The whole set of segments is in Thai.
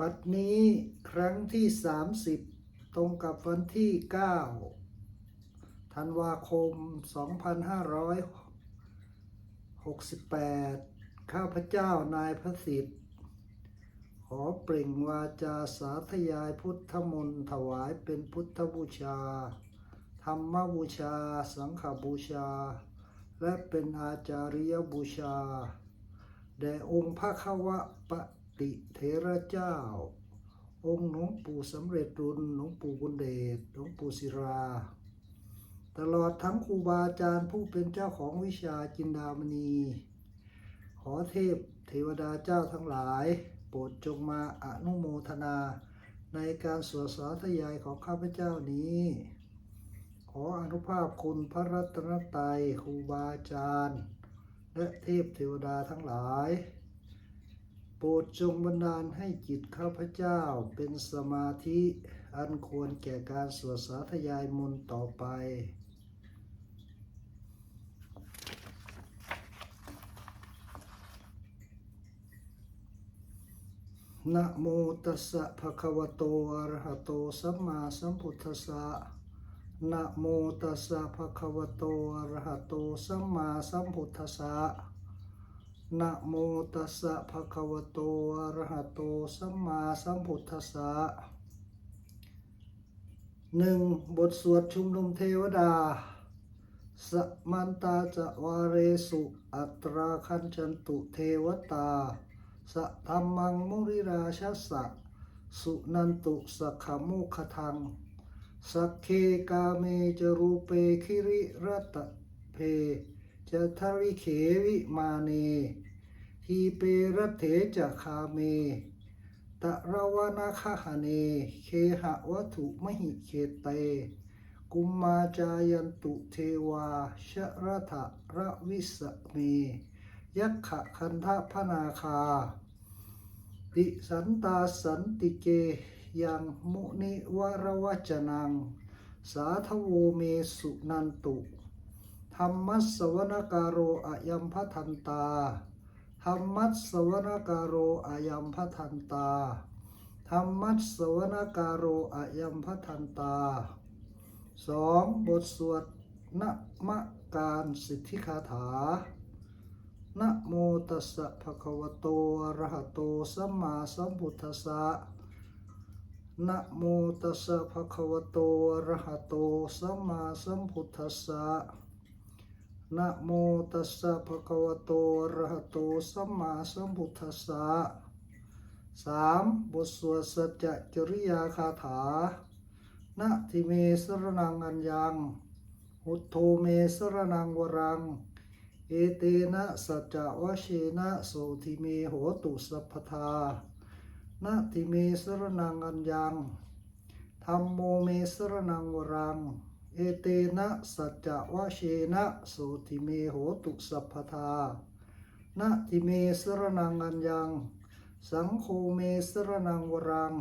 บัดนี้ครั้งที่ 30 ตรงกับวันที่ 9 ธันวาคม 2568 ข้าพเจ้านายพระสิทธิ์ ขอเปล่งวาจาสาธยายพุทธมนต์ถวายเป็นพุทธบูชา ธรรมบูชา สังฆบูชา และเป็นอาจาริยบูชา แด่องค์พระควะปะ ฏิเทระเจ้า องค์หลวงปู่สำเร็จรุนหลวงปู่บุญเดชหลวงปู่ศิรา ตลอดทั้งครูบาอาจารย์ผู้เป็นเจ้าของวิชาจินดามณี ขอเทพเทวดาเจ้าทั้งหลาย โปรดจงมาอนุโมทนาในการสวดสาธยายของข้าพเจ้านี้ ขออนุภาพคุณพระรัตนตรัยครูบาอาจารย์ และเทพเทวดาทั้งหลาย โปรดจงบันดาลให้จิตข้าพเจ้าเป็นสมาธิอันควรแก่การสวดสาธยายมนต์ต่อไป นะโมตัสสะภะคะวะโตอะระหะโตสัมมาสัมพุทธัสสะนะโมตัสสะภะคะวะโตอะระหะโตสัมมาสัมพุทธัสสะ นะโมตัสสะภะคะวะโตอะระหะโตสัมมาสัมพุทธัสสะหนึ่งบทสวดชุมนุมเทวดา สมันตาจะวาเรสุ อัตราคันจันตุเทวตา สะธรรมังมุริราชสสะ สุนันตุสขโมุขทัง สักเคกาเมจรูเปคิริรัตเพ จะทริเขวิมาเน ทีเปรเถจะคาเม ตะระวนาคหเน เคหะวัตถุมหิเคเต กุมมาจายันตุเทวา ชระทะระวิสเม ยักขะคันทะพนาคา ติสันตาสันติเกยังมุนิวรวจนัง สาธโวเมสุนันตุ ธรรมัสสวนการโรอายัมพทันตาธรรมัสสวนการโรอายัมพทันตาธรรมัสสวนการโรอายัมพทันตาสองบทสวดนะมะการสิทธิคาถานะโมตัสสะภะคะวะโตอะระหะโตสัมมาสัมพุทธัสสะนะโมตัสสะภะคะวะโตอะระหะโตสัมมาสัมพุทธัสสะ นะโมตัสสะภะคะวะโตอะระหะโตสัมมาสัมพุทธัสสะสามบทสวดสัจจริยาคาถานะทิเมสรนังอัญญัง หุตโทเมสรนังวรัง เอเตนะสัจจวะเชนะโสทิเมโหตุสัพพทานะทิเมสรนังอัญญังธรรมโมเมสรนังวรัง เอเตนะสัจจะวะเชนะโสทิเมโหตุสัพพทานะทิเมสรนังอัญญัง สังโฆเมสรนังวรัง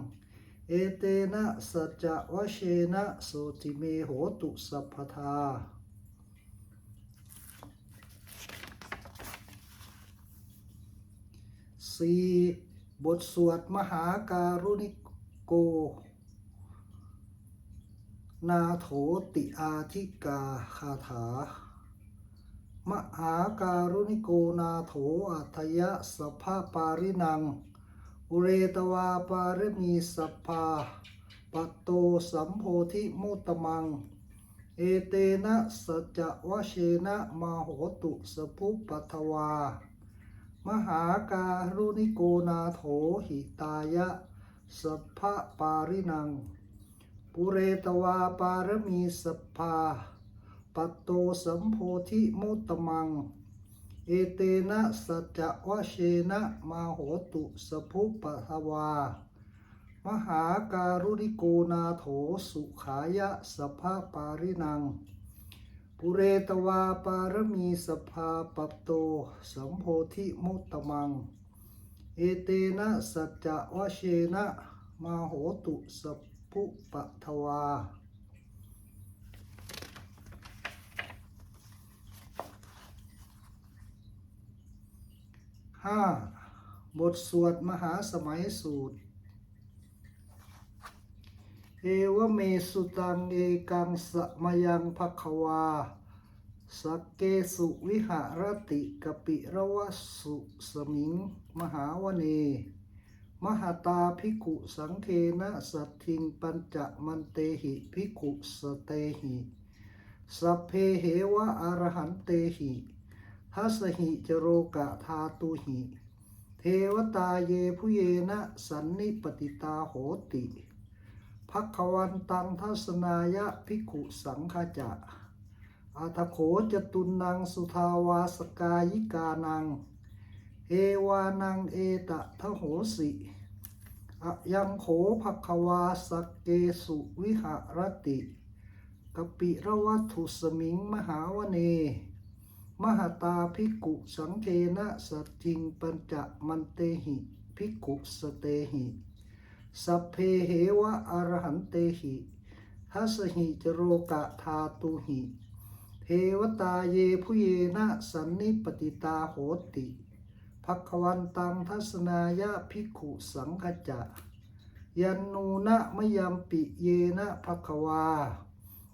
เอเตนะสัจจะวะเชนะโสทิเมโหตุสัพพทาสี่บทสวดมหาการุณิโก นาโถติอาธิกาคาถามหาการุณิโกนาโถอัทยะสภาปารินัง อุเรตวาปารมีสัพพาปัตโตสัมโพธิมุตมัง เอเตนะสจวเชนะมาโหตุสภุปัทวา มหาการุณิโกนาโถหิตายะสัพปารินัง ปุเรตวาปารมีสัพพาปัตโตสัมโพธิมุตตมัง เอเตนะสัจจวเชนะมาโหตุสภุปทวา มหาการุณิโกนาโถสุขายะสัพพะปารินัง ปุเรตวาปารมีสภาปัตโตสัมโพธิมุตตมัง เอเตนะสัจจะวเชนะมาโหตุสัพ พุปะทวา ห้าบทสวดมหาสมัยสูตร เอวเมสุตังเอกังสมยังภควา สักเกสุวิหารติกปิระวสสุสมิง มหาวเน มหตาภิกขุสังเคนะสัตทิงปัญจมันเตหิภิกขุสเตหิสัพเพเหวะอรหันเตหิทัสหิจโรกะธาตุหิ เทวตาเยผู้เยนะสันนิปติตาโหติภักวันตังทัสนายะภิกขุสังฆจะอาทโขจตุนังสุทาวาสกายิกานัง เอวานังเอตะทะโหสิอะยังโขภควาสักเกสุวิหารติกปิระวัตถุสมิงมหาวเน มหตาภิกขุสังเคนะสัจจิงปัญจมันเตหิภิกขุสเตหิสัพเพเหวะอรหันเตหิทัสหิจโรกะธาตุหิเทวตาเยผู้เยนะสันนิปติตาโหติ ภักวันตังทัศนายะภิกขุสังฆจะยันนูนะมยมปิเยนะภักวา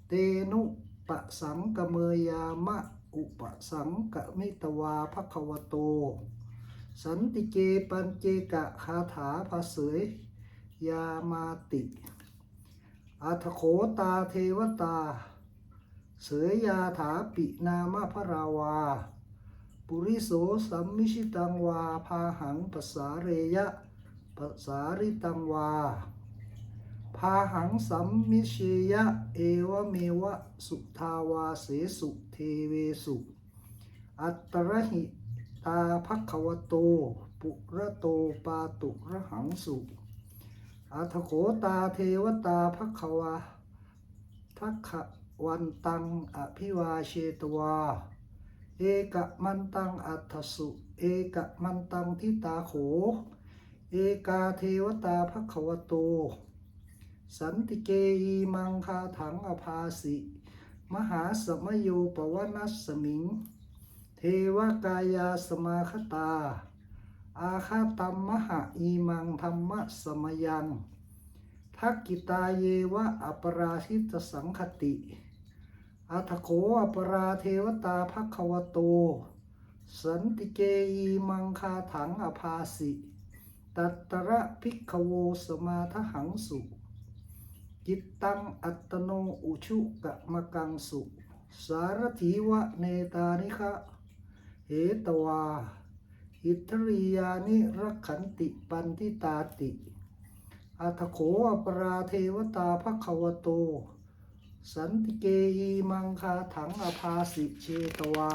เตนุปะสังกเมยามะอุปสังกมิตวาภัควโต สันติเกปัญเจกะคาถาภาเสยยามาติอัทโขตาเทวตา เสยยาถาปินามพระราวา ปุริโสสัมมิชิตังวาพาหังปสาเรยะปสาริตังวาพาหังสัมมิเชยะเอวเมวะสุทาวาเสสุเทเวสุ อัตตรหิตาภักวโต ปุระโตปาตุระหังสุ อัทโขตาเทวตาภักวาทักขวันตังอภิวาเชตวา เอกะมันตังอัตสุ เอกะมันตังทิตาโข เอกาเทวตาภักวโต สันติเกยีมังคาถังอภาสิ มหาสมโยปวนัสสมิง เทวกายาสมาคตา อาคาตัมมหะอีมังธรรมะสมยังทักกิตาเยวะอปราชิตสังคติ อัทโขอปราเทวตาภัควโต สันติเกยีมังคาถังอภาสิ ตัตตระภิกขโวสมาทหังสุ จิตตังอัตโนอุชุกะมะกังสุ สารถีวะเนตานิคะเหตวา อิทริยานิรักขันติปันทิตาติ อัทโขอปราเทวตาภัควโต สันติเกยีมังคาถังอภาสิเชตวา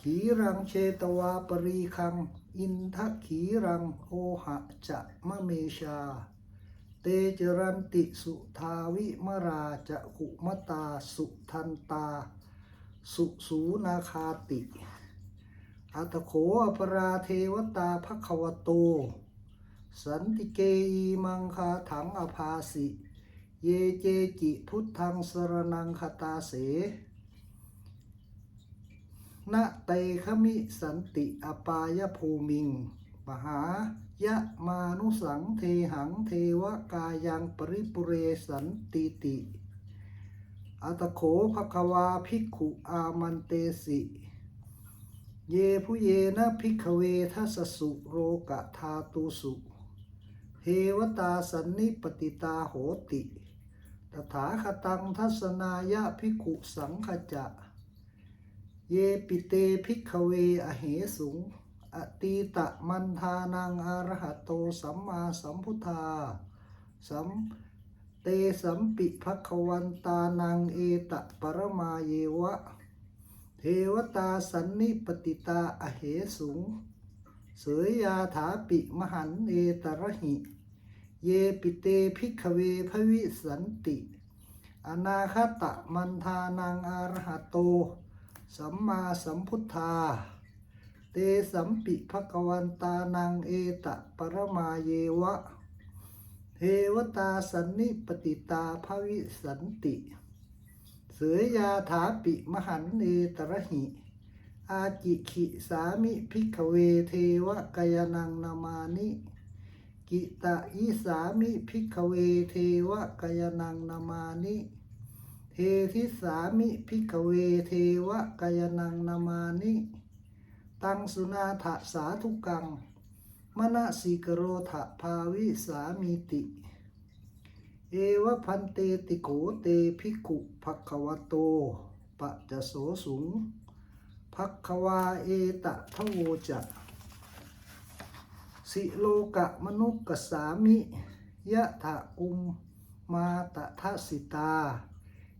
ขีรังเชตวาปรีคัง อินทขีรังโอหะจะมะเมชา เตจรันติสุทาวิมราจะขุมตาสุทันตา สุสูนาคาติ อัตโขอปราเทวตาภัควโต สันติเกยีมังคาถังอภาสิ เยเจจิพุทธังสรนังคตาเสนะเตขมิสันติอปายภูมิง ปหายะมานุสังเทหังเทวกายังปริปุเรสันติติ อัตโขภควาภิกขุอามันเตสิ เยผู้เยนะภิกขเวทัสสุโรกะธาตุสุ เทวตาสันนิปติตาโหติ ตถาคตังทัศนายะภิกขุสังขจะ เยปิเตภิกขเวอเหสุง อตีตะมันทานังอรหัตโตสัมมาสัมพุทธา สัมเตสัมปิภควันตานังเอตะปรมาเยวะ เทวตาสันนิปติตาอเหสุง เสยยาถาปิมหันเอตระหิ เยปิเตภิกขเวภวิสันติ อนาคตะมันทานังอรหัตโต สัมมาสัมพุทธา เตสัมปิภควันตานังเอตะปรมาเยวะ เทวตาสันนิปติตาภวิสันติ เสยยาถาปิมหันเอตระหิอาจิขิสามิภิกขเวเทวกายนังนามานิ กิตะอิสามิพิกเวเทวะกายนังนามานิเททิสามิพิกเวเทวะกายนังนามานิตังสุนาถสาธุกังมณสิกโรทะภาวิสามิติ เอวพันเตติโกเตภิกขุภควโตปะจะโสสุงภควาเอตะทโวจะ สิโลกะมนุกกสามิยะถะกุมมาตะทะสิตา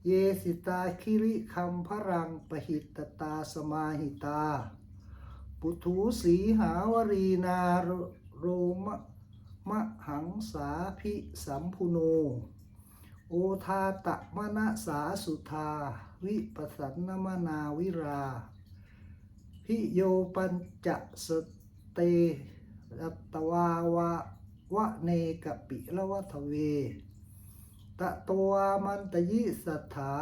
เยสิตาคิริคัมพรังปหิตตาสมาหิตา ปุถุสีหาวรีนาโรโรมะมะหังสาพิสัมพุโน โอทาตะมณสาสุธา วิปสันนมนาวิรา พิโยปัญจสเต รัตวาวาวะเนกปิละวัทเว ตะโตวามันตยิสัทธา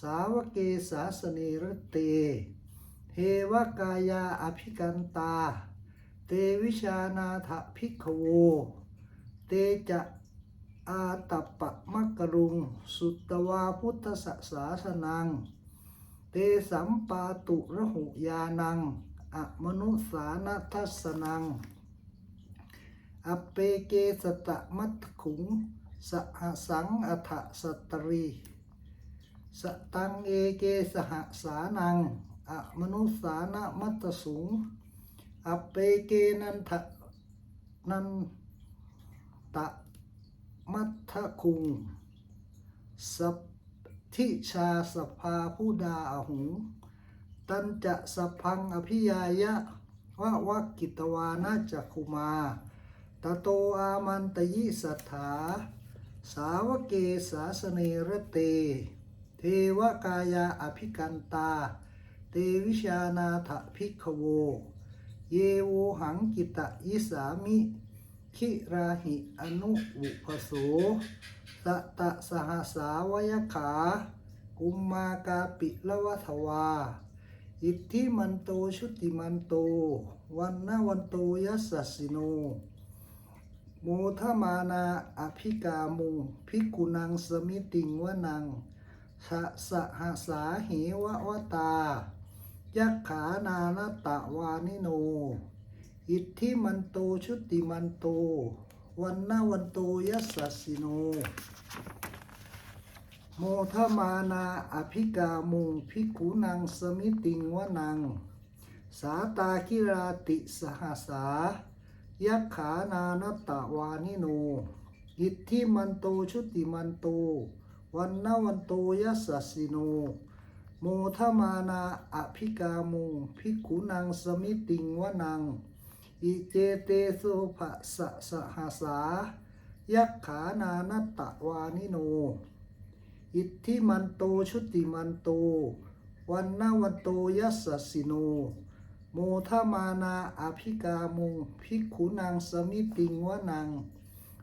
สาวเกสาสเนรเตเทวกายาอภิกันตา เตวิชานาถภิกขโว เตจะอาตัปะมักรุง สุตตวาพุทธสสาสนัง เตสัมปาตุระหุยานัง อมนุสานัทัสนัง อเปเกสตะมัตขุงสหสังอัฏฐสตรีสตังเอเกสหสานังอะมนุสานะมัตสุงอเปเกนันทะนันตะมัทคุงสัพทิชาสภาผู้ดาอหุง ตันจะสพังอภิยายะวะวักกิตวานาจักคุมา ตโตอามันตยิสัทธา สาวเกสาสเนรเต เทวกายาอภิกันตา เตวิชานาถภิกขโว เยโวหังกิตะยิสามิ คิราหิอนุอุปโสตะตะสหสาวยขา กุมมากาปิละวัทวา อิทธิมันโตชุติมันโต วันนวันโตยัสสสสิโน โมทมานาอภิกามุงภิกุนังสมิติงวนังสะสหสาเหวะวตา ยักขานานตะวานิโน อิทธิมันโตชุติมันโต วันนาวันโตยัสสสสิโน โมทมานาอภิกามุงภิกุนังสมิติงวนัง สาตาคิราติสหสา ยักขานานตะวานิโน อิทธิมันโตชุติมันโต วันนวันโตยัสสิโน โมทมานาอภิกามุงภิกขุนังสมิติงวนัง อิเจเตโสภะสะสหสา ยักขานานตะวานิโน อิทธิมันโตชุติมันโต วันนวันโตยัสสิโน โมทมานาอภิกามุงภิกขุนังสมิติงวนัง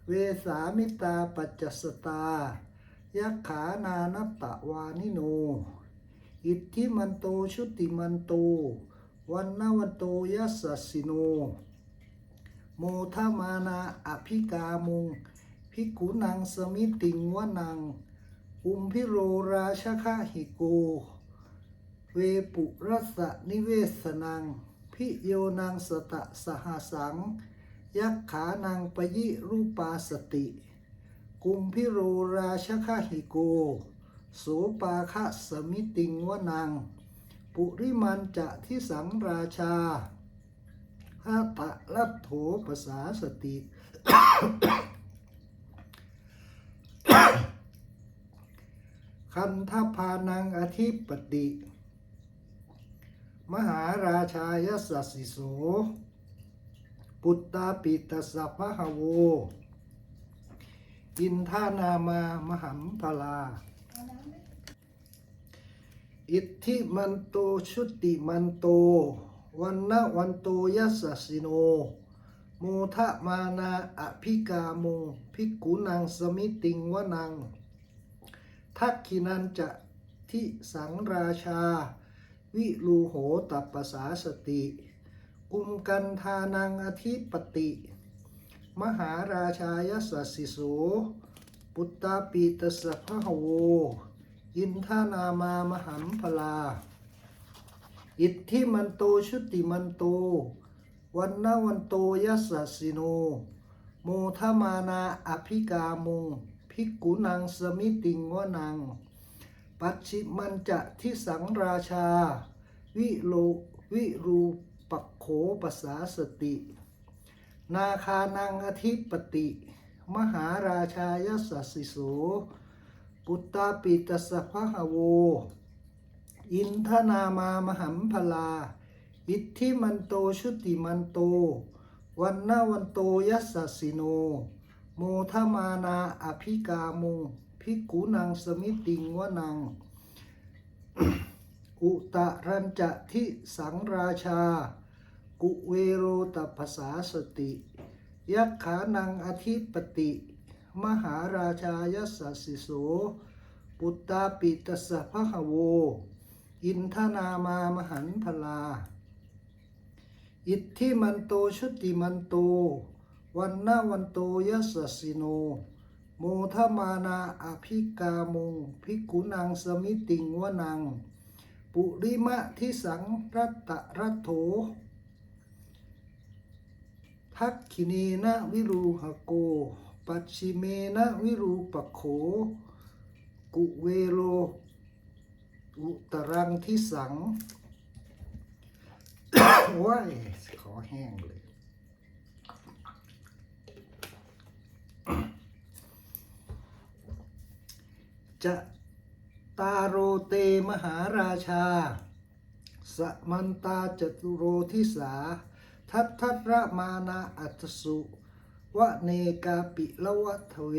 เวสามิตาปัจจสตา ยักขานานตะวานิโน อิทธิมันโตชุติมันโต วันนวันโตยัสสสสิโน โมทมานาอภิกามุงภิกขุนังสมิติงวนัง อุมพิโรราชคะหิโก เวปุรัสะนิเวสนัง พิโยนังสตะสหสัง ยักขานังปยิรูปาสติ กุมพิโรราชคะหิโก โสปาคะสมิติงวนัง ปุริมันจะทิสังราชาหาตะลัทโถภาษาสติ คันทพานังอธิปติ มหาราชายสัสสิโส ปุตตาปิตสัพพะโว อินทานามามหัมพลา อิทธิมันโตชุติมันโต วันนะวันโตยัสสสสิโน โมทะมานาอภิกามุงภิกขุนังสมิติงวนัง ทักขินันจะทิสังราชา วิลูโหตัปปสาสติ กุมกันทานังอธิปติ มหาราชายสัสสิโสปุตตาปีตสสะพะหโวอินทานามามหัมพลา อิทธิมันโตชุติมันโต วันนาวันโตยัสสิโน โมทมานาอภิกามุงภิกขุนังสมิติงวนัง ปัจฉิมันจะทิสังราชา วิโลวิรูปักโขปสาสติ นาคานังอธิปติ มหาราชายสัสสิโส ปุตตาปิตสสะพะหะโว อินทนามามหัมพลา อิทธิมันโตชุติมันโต วันนาวันโตยัสสสสิโน โมทมานาอภิกามุง ภิกขุนังสมิติงวนังอุตะรัญจะทิสังราชา กุเวโรตภาษาสติ ยักขานังอธิปติ มหาราชายัสสสสิโส ปุตตาปิตสสะพะหโว อินทนามามหันพลา อิทธิมันโตชุติมันโต วันนาวันโตยัสสสสิโน โมทมานาอภิกามุงภิกขุนังสมิติงวนัง ปุริมะทิสังรัตตะรัตโถทักขินีนะวิรูหโก ปัจฉิเมนะวิรูปโข กุเวโรอุตรังทิสังว้ายขอแห้งเลย จะตาโรเตมหาราชา สมันตาจตุโรทิสา ทัทัตระมานาอัตสุวะเนกาปิละวัทเว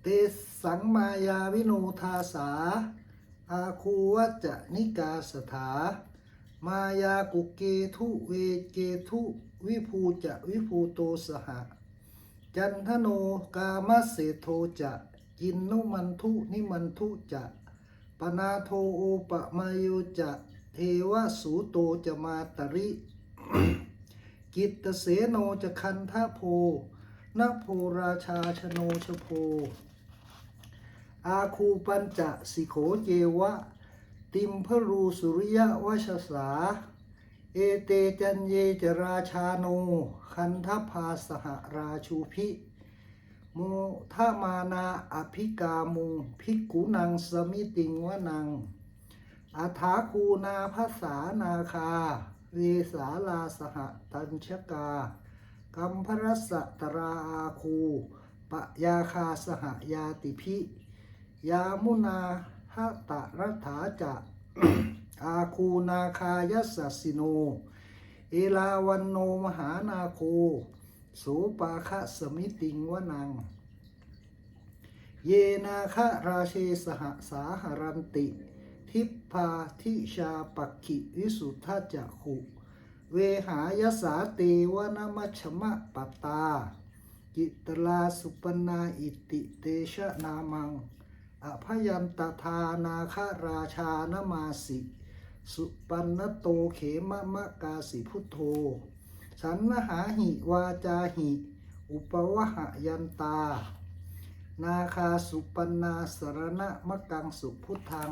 เตสังมายาวิโนทาสา อาคูวัจจะนิกาสถา มายากุเกทุเวเกทุวิภูจะวิภูโตสหะ จันทโนกามเสโทจะ จินนุมันทุนิมันทุจะปนาโทโอปะมายุจะเทวสูโตจะมาตริ กิตเสโนจะคันทโพนโพราชาชโนชโพ อาคูปัญจะสิโขเจวะ ติมพรูสุริยวชสา เอเตจันเยจราชาโน คันทภาสหราชูพิ โมทามานาอภิกามุงภิกขุนังสมิติงวนังอาถาคูนาภาษานาคา เวสาลาสหตัญชกา กัมพรสสะตราอาคูปะยาคาสหยาติพิ ยามุนาหะตะรัฐาจะอาคูนาคายัสสสสิโน เอลาวันโนมหานาโคโสปาคะสมิติงวนัง เยนาคะราเชสหสาหรันติ ทิพพาทิชาปักขิวิสุทธาจะขุเวหายสาเตวนมัชมะปตตากิตลาสุปนาอิติเตชะนามัง อภยันตทานาคราชานมาสิ สุปันนโตเขมะมะกาสิพุทโธ สันนหาหิวาจาหิ อุปวหยันตา นาคาสุปนาสรณะมะกังสุพุทธัง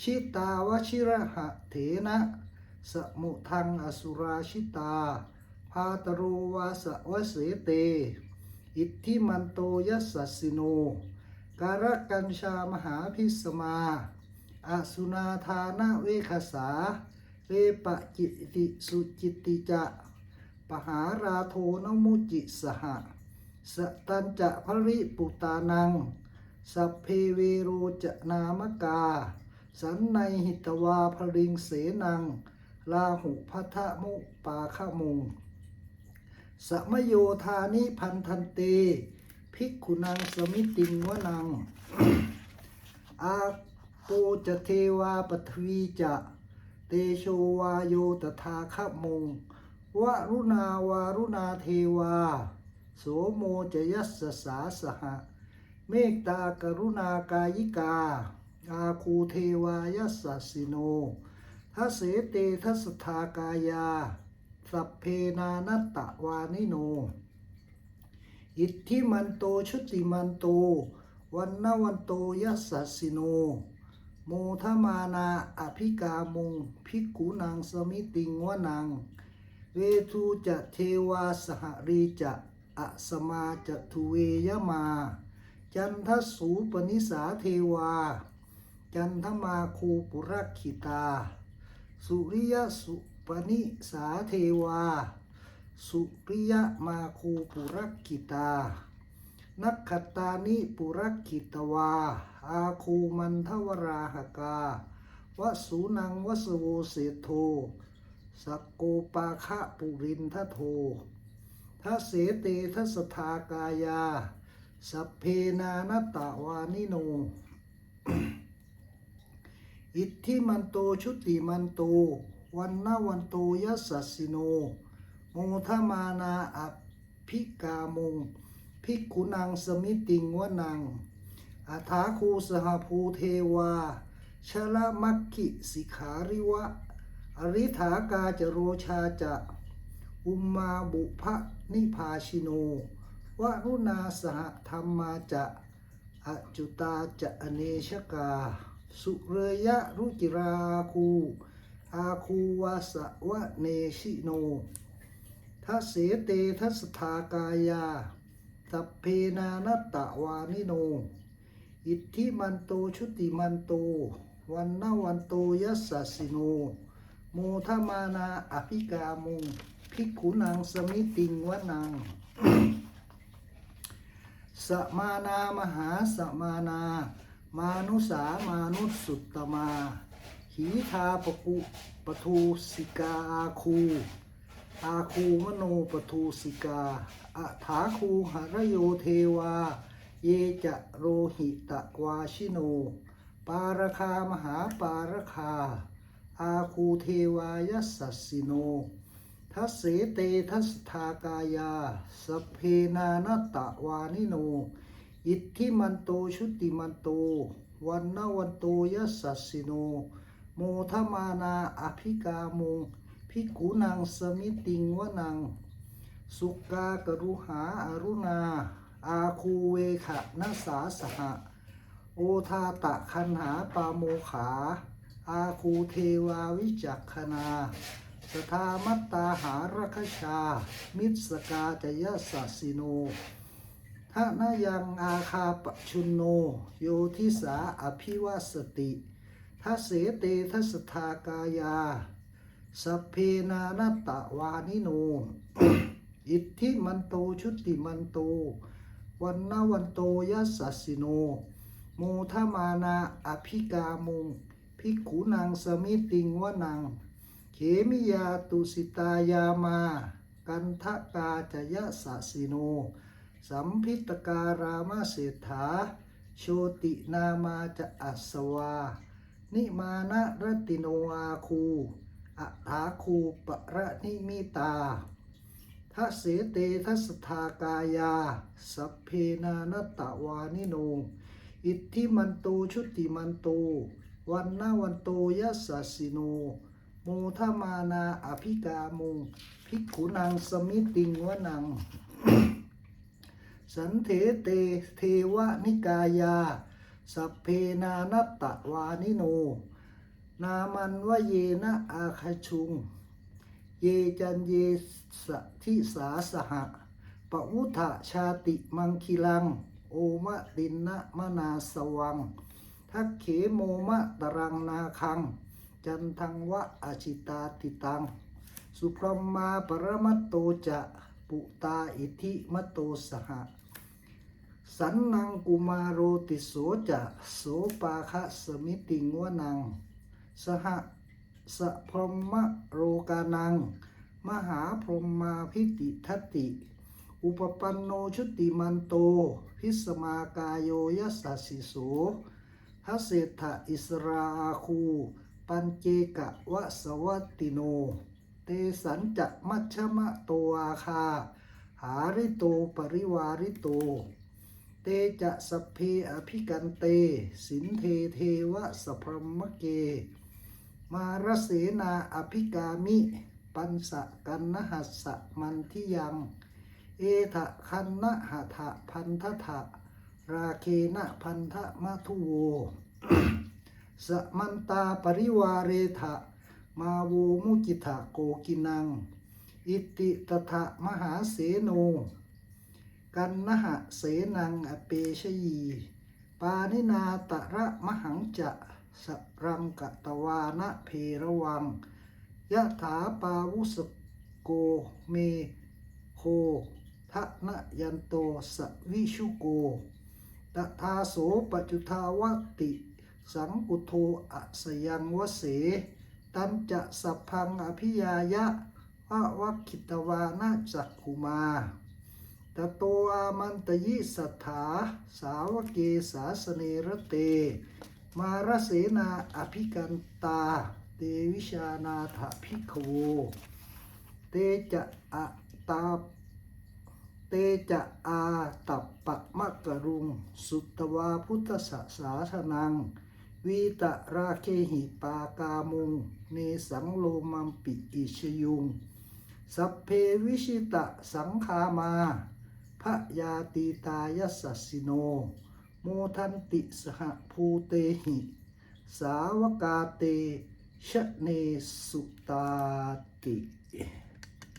ชิตาวชิระหะเถนะ สมุทังอสุราชิตา พาตโรวาสวเสเต อิทธิมันโตยัสสสสิโน การกัญชามหาพิสมาอสุนาธานาเวคสา เรปะจิติสุจิตติจะปหาราโทนมุจิสหะสตันจะภริปุตานัง สัพเพเวโรจะนามกา สันในหิตวาพริงเสนัง ลาหุพัทะมุปาขมุงสมโยธานิพันธันเต ภิกขุนังสมิติงวนัง อาโปจะเทวาปทวีจะ เตโชวาโยตถาคมงวรุณาวารุณาเทวา โสโมจยัสสาสหะ เมตตากรุณากายิกา อาคูเทวายัสสิโนทัสเสเตทัสทากายา สัพเพนานัตตวานิโน อิทธิมันโตชุติมันโต วันนวันโตยัสสสสิโน โมทมานาอภิกามุงภิกุนางสมิติงวนัง เวทูจะเทวาสหรีจะอะสมาจะทุเวยมา จันทสูปนิสาเทวา จันทมาคูปุรักขิตา สุริยสุปนิสาเทวา สุริยมาคูปุรักขิตา นักขตานิปุรักขิตวา อาคูมันทวราหกาวสูนังวสโวเสโทสักโกปาคะปุรินทโททัเสเตทัสทากายา สัพเพนานตตวานิโน อิทธิมันโตชุติมันโต วันนาวันโตยัสสสสิโนโมทมานาอภิกามง ภิกขุนังสมิติงวนัง อาถาคูสหภูเทวา ชละมัคคิสิขาริวะ อริถากาจโรชาจะ อุมมาบุพะนิพาชิโนวรุณาสหธรรมาจะอจุตาจะอเนชกา สุเรยะรุจิราคู อาคูวาสวะเนชิโนทัเสเตทัสทากายาสัพเพนานตตวานิโน อิทธิมันโตชุติมันโต วันนาวันโตยัสสิโนโมทมานาอภิกามุงภิกขุนังสมิติงวนังสมานามหาสมานา มานุสามานุสสุตตมาหีทาปกุปทูสิกาอาคู อาคูมโนปทูสิกาอัฐาคูหรโยเทวา เยจะโรหิตะวาชิโน ปารคามหาปารคา อาคูเทวายัสสสสิโน ทัสเสเตทัสทากายา สเพนานตตวานิโน อิทธิมันโตชุติมันโต วันนวันโตยัสสสสิโน โมทมานาอภิกามุงภิกขุนังสมิติงวนัง สุกากรุหาอารุณา อาคูเวขะนัสาสหะ โอทาตะคันหาปาโมขา อาคูเทวาวิจักขณา สทามัตตาหารคชา มิตสกาจยสัสิโนทะนายังอาคาปชุนโน โยทิสาอภิวัสติทัเสเตทัสทากายาสัพเพนานตตวานิโน อิทธิมันโตชุติมันโต วันนาวันโตยัสสสสิโนโมทมานาอภิกามุงภิกขุนางสมิติงวนัง เขมิยาตุสิตายามา กันทะกาจยะสสิโน สัมพิตการามาเศรษฐา โชตินามาจะอัสวา นิมานะรติโนอาคูอัฐาคูปะระนิมิตา ทัเสเตทัสทากายา สัพเพนานัตตวานิโน อิทธิมันโตชุติมันโต วันนาวันโตยัสสสสิโน โมทมานาอภิกามุงภิกขุนังสมิติงวนัง สันเถเตเทวนิกายา สัพเพนานัตตวานิโน นามันวะเยนะอาคชุง เยจันเยสทิสาสหะปะวุธะชาติมังคิลัง โอมะตินนะมนาสวัง ทักเขโมมะตรังนาคัง จันทังวะอชิตาติตัง สุพรหมาปรมัตโตจะปุตาอิทิมตโตสหะ สันนังกุมารโรติโสจะโสปาคะสมิติงวนัง สห สะพรหมโรกานัง มหาพรหมาพิติทัตติ อุปปันโนชุติมันโต พิสมากายโยยัสสิโสทัเศรษฐอิสราอาคู ปัญเจกะวะสวัตติโน เตสันจะมัชมะโตอาคา หาริโตปริวาริโตเตจะสเพอภิกันเต สินเทเทวะสพรมเก มารเสนาอภิกามิ ปันสะกันนหัสสะมันทิยัง เอทะคันนะหะทะพันทะทะราเคนะพันทะมัทุโวสมันตาปริวาเรทะมาโวมุกิทะโกกินัง อิติตถะมหาเสโน กันนหะเสนังอเปชยี ปานินาตระมหังจะ สรังกตวานะเพระวัง ยะถาปาวุสโกเมโคทะนะยันโตสวิชุโกตถาโสปจุทาวติ สังกุโทอะสยังวเส ตันจะสัพพังอภิยายะวะวัคคิตวานาจักขุมาตโตอามันตยิสัทธา สาวเกสาสเนรเต มารเสนาอภิกันตา เตวิชานาถภิกขโว เตจะอะตาเตจะอาตับปะมะกะรุง สุตตวาพุทธสสาสนัง วีตะราเคหิปากามุง เนสังโลมัมปิอิชยุง สัพเพวิชิตะสังขามาพระยาตีตายสสสิโน โมทันติสหภูเตหิ สาวกาเตชะเนสุตาติ